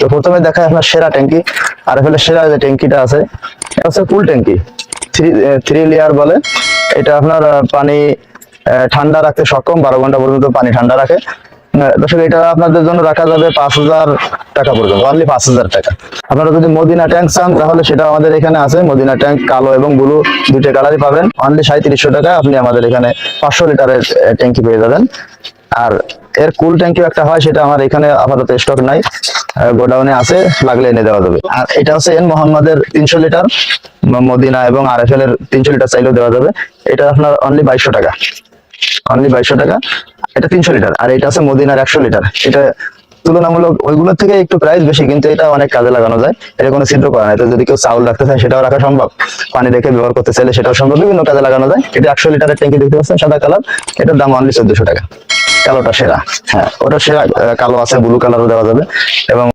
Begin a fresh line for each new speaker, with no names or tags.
তো প্রথমে দেখায় আপনার সেরা ট্যাঙ্কি, আর এর সেরা যে ট্যাঙ্কিটা আছে, এটা হচ্ছে ফুল ট্যাঙ্কি। থ্রি থ্রি লেয়ার বলে। এটা আপনার পানি ঠান্ডা রাখতে সক্ষম, বারো ঘণ্টা পর্যন্ত পানি ঠান্ডা রাখে। দর্শক, এটা আপনাদের জন্য রাখা যাবে পাঁচ হাজার টাকা পর্যন্ত অনলি পাঁচ হাজার টাকা। আপনারা যদি মদিনা ট্যাঙ্ক চান, তাহলে সেটা আমাদের এখানে আছে। মদিনা ট্যাঙ্ক, কালো এবং ব্লু দুইটা কালারই পাবেন। অনলি সাঁত্রিশশো টাকা আপনি আমাদের এখানে পাঁচশো লিটারের ট্যাঙ্কি পেয়ে যাবেন। আর এর কুল ট্যাঙ্কিও একটা হয়, সেটা আমার এখানে আপাতত স্টক নাই। গোডাউনে আছে, লাগলে এনে দেওয়া যাবে। আর এটা হচ্ছে এন মোহাম্মদের তিনশো লিটার মদিনা এবং আর এফ এল এর তিনশো লিটার চাইলেও দেওয়া যাবে। এটা আপনার অনলি বাইশশো টাকা। অনলি বাইশশো টাকা। এটা তিনশো লিটার, আর এটা আছে মদিনার একশো লিটার। এটা তুলনামূলক ওইগুলোর থেকে একটু প্রাইস বেশি, কিন্তু এটা অনেক কাজে লাগানো যায়। এটা কোনো ছিদ্র করা নাই। তো যদি কেউ চাউল রাখতে চায়, সেটাও রাখা সম্ভব। পানি রেখে ব্যবহার করতে চাইলে সেটাও সম্ভব। বিভিন্ন কাজে লাগানো যায়। এটা একশো লিটারের ট্যাঙ্কি দেখতে পাচ্ছেন, সাদা কালার এটার দাম অনলি চোদ্দশো টাকা। কালোটা সেরা। হ্যাঁ ওটা সেরা কালো আছে ব্লু কালারও দেওয়া যাবে। এবং